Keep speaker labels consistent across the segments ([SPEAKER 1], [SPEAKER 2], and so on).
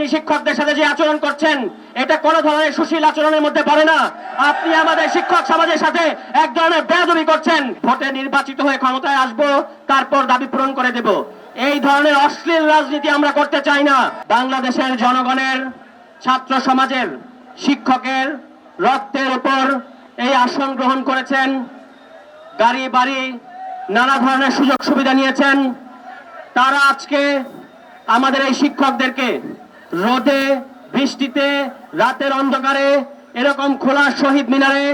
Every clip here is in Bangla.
[SPEAKER 1] আপনি শিক্ষকদের সাথে যে আচরণ করছেন, এটা কোন ধরনের সুশীল আচরণের মধ্যে পড়ে না। আপনি আমাদের শিক্ষক সমাজের সাথে এক ধরনের বেয়াদবি করছেন। ভোটে নির্বাচিত হয়ে ক্ষমতায় আসব, তারপর দাবি পূরণ করে দেব। এই ধরনের অশ্লীল রাজনীতি আমরা করতে চাই না। বাংলাদেশের জনগণের, ছাত্র সমাজের, শিক্ষকের রক্তের উপর এই আসন গ্রহণ করেছেন। গাড়ি, বাড়ি, নানা ধরনের সুযোগ সুবিধা নিয়েছেন। তারা আজকে আমাদের এই শিক্ষকদেরকে রোদে, বৃষ্টিতে, রাতের অন্ধকারে এরকম খোলা শহীদ মিনারে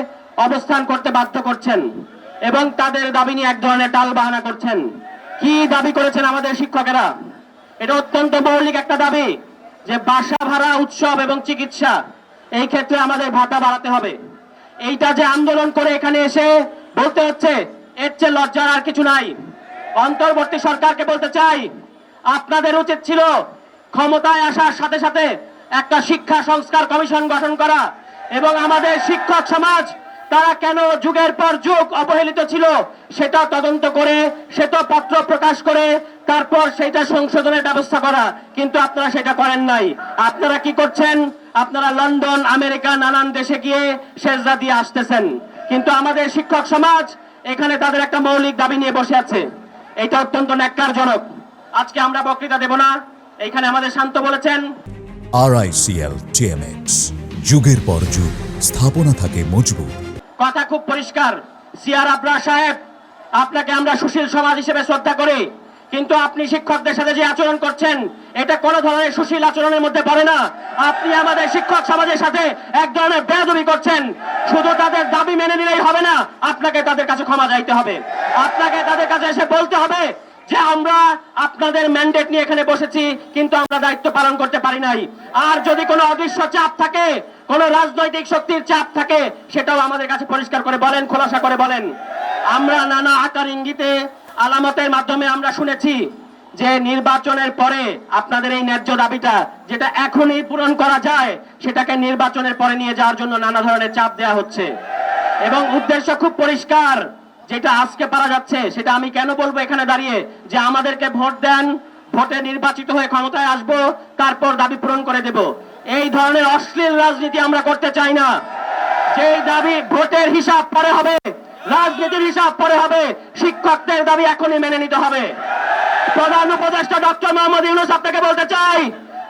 [SPEAKER 1] অবস্থান করতে বাধ্য করছেন এবং তাদের দাবি নিয়ে এক ধরনের টাল বাহানা করছেন। কি দাবি করেছেন আমাদের শিক্ষকেরা? এটা অত্যন্ত মৌলিক একটা দাবি যে বাসা ভাড়া, উৎসব এবং চিকিৎসা এই ক্ষেত্রে আমাদের ভাতা বাড়াতে হবে। এইটা যে আন্দোলন করে এখানে এসে বলতে হচ্ছে, এর চেয়ে লজ্জার আর কিছু নাই। অন্তর্বর্তী সরকারকে বলতে চাই, আপনাদের উচিত ছিল ক্ষমতায় আসার সাথে সাথে একটা শিক্ষা সংস্কার কমিশন গঠন করা এবং আমাদের শিক্ষক সমাজ, তারা কেন যুগের পর যুগ অবহেলিত ছিল সেটা তদন্ত করে সেটা পত্র প্রকাশ করে, তারপর সেটা সংশোধনের ব্যবস্থা করা। কিন্তু আপনারা সেটা করেন নাই। আপনারা কি করছেন? আপনারা লন্ডন, আমেরিকা, নানান দেশে গিয়ে সেজদা দিয়ে আসতেছেন। কিন্তু আমাদের শিক্ষক সমাজ এখানে তাদের একটা মৌলিক দাবি নিয়ে বসে আছে। এটা অত্যন্ত ন্যাক্কারজনক। আজকে আমরা বক্তৃতা দেব না। এখানে আমাদের শান্ত বলেছেন
[SPEAKER 2] আরআইসিএল টিএমএক্স যুগের পর যুগ স্থাপনা থাকে মজবুত।
[SPEAKER 1] কথা খুব পরিষ্কার। সিয়ার আবরা সাহেব আপনাকে আমরা সুশীল সমাজ হিসেবে শ্রদ্ধা করি কিন্তু আপনি শিক্ষকদের সাথে যে আচরণ করছেন এটা কোন ধরনের সুশীল আচরণের মধ্যে পড়ে না। আপনি আমাদের শিক্ষক সমাজের সাথে এক ধরনের বেয়াদবি করছেন। শুধু তাদের দাবি মেনে নিলেই হবে না আপনাকে তাদের কাছে ক্ষমা চাইতে হবে। আপনাকে তাদের কাছে এসে বলতে হবে যে আমরা আপনাদের ম্যান্ডেট নিয়ে এখানে বসেছি, কিন্তু আমরা দায়িত্ব পালন করতে পারি নাই। আর যদি কোনো অদৃশ্য চাপ থাকে, কোন রাজনৈতিক শক্তির চাপ থাকে, সেটাও আমাদের কাছে পরিষ্কার করে বলেন, খোলাসা করে বলেন। আমরা নানা আকার ইঙ্গিতে, আলামতের মাধ্যমে আমরা শুনেছি যে নির্বাচনের পরে আপনাদের এই ন্যায্য দাবিটা, যেটা এখনই পূরণ করা যায়, সেটাকে নির্বাচনের পরে নিয়ে যাওয়ার জন্য নানা ধরনের চাপ দেওয়া হচ্ছে। এবং উদ্দেশ্য খুব পরিষ্কার যেটা আজকে পারা যাচ্ছে, সেটা আমি কেন বলব এখানে দাঁড়িয়ে? যে আমাদেরকে ভোট দেন, ভোটে নির্বাচিত হয়ে ক্ষমতায় আসব, তারপর দাবি পূরণ করে দেব। এই ধরনের অশ্লীল রাজনীতি আমরা করতে চাই না। যেই দাবি ভোটের হিসাব পরে হবে, রাজনীতির হিসাব পরে হবে, শিক্ষকদের দাবি এখনই মেনে নিতে হবে। প্রধান উপদেষ্টা ডক্টর মোহাম্মদ ইউনুস আপনাকে বলতে চাই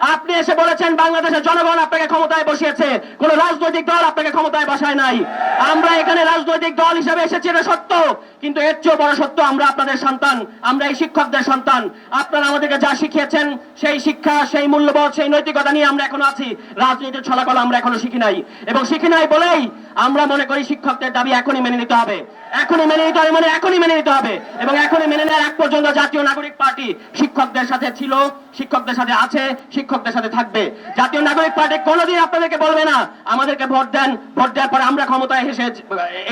[SPEAKER 1] আপনি এসে বলেছেন বাংলাদেশের জনগণ আপনাকে ক্ষমতায় বসিয়েছে। কোন রাজনৈতিক দল আপনাকে ক্ষমতায় বসায় নাই। আমরা এখানে রাজনৈতিক দল হিসেবে এসেছি, এটা সত্য। কিন্তু এর চেয়েও বড় সত্য, আমরা আপনাদের সন্তান, আমরা এই শিক্ষকদের সন্তান। আপনারা আমাদেরকে যা শিখিয়েছেন, সেই শিক্ষা, সেই মূল্যবোধ, সেই নৈতিকতা নিয়ে আমরা এখনও আছি। রাজনীতির ছলাকলা আমরা এখনও শিখি নাই। এবং শিখি নাই বলেই আমরা মনে করি শিক্ষকদের দাবি এখনই মেনে নিতে হবে। এখনই মেনে নিতে হবে মানে এখনই মেনে নিতে হবে। এবং এখনই মেনে নেওয়ার এক পর্যন্ত জাতীয় নাগরিক পার্টি শিক্ষকদের সাথে ছিল, শিক্ষকদের সাথে আছে শিক্ষকদের সাথে থাকবে। জাতীয় নাগরিক পার্টি কোনোদিন আপনাদেরকে বলবে না, আমাদেরকে ভোট দেন, ভোট দেওয়ার পরে আমরা ক্ষমতায় এসে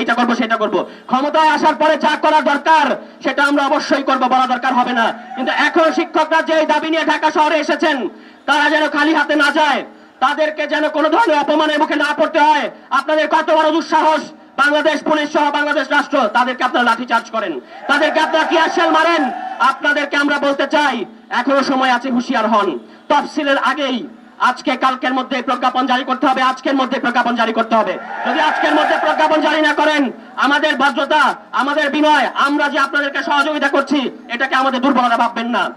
[SPEAKER 1] এটা করব, সেটা করব। ক্ষমতায় আসার পরে যা করা দরকার, সেটা আমরা অবশ্যই করব, বলা দরকার হবে না। কিন্তু এখন শিক্ষকরা যে দাবি নিয়ে ঢাকা শহরে এসেছেন, তারা যেন খালি হাতে না যায়, তাদেরকে যেন কোনো ধরনের অপমানের মুখে না পড়তে হয়। আপনাদের কত বড় দুঃসাহস বাংলাদেশ পুলিশ সহ বাংলাদেশ রাষ্ট্র, তাদেরকে আপনারা লাঠি চার্জ করেন। তাদেরকে আপনারা টিয়ারশেল মারেন? আপনাদেরকে আমরা বলতে চাই, এখনও সময় আছে, হুঁশিয়ার হন। তফসিলের আগেই, আজকে কালকের মধ্যে প্রজ্ঞাপন জারি করতে হবে, আজকের মধ্যে প্রজ্ঞাপন জারি করতে হবে। যদি আজকের মধ্যে প্রজ্ঞাপন জারি না করেন, আমাদের ভদ্রতা, আমাদের বিনয়, আমরা যে আপনাদেরকে সহযোগিতা করছি, এটাকে আমাদের দুর্বলতা ভাববেন না।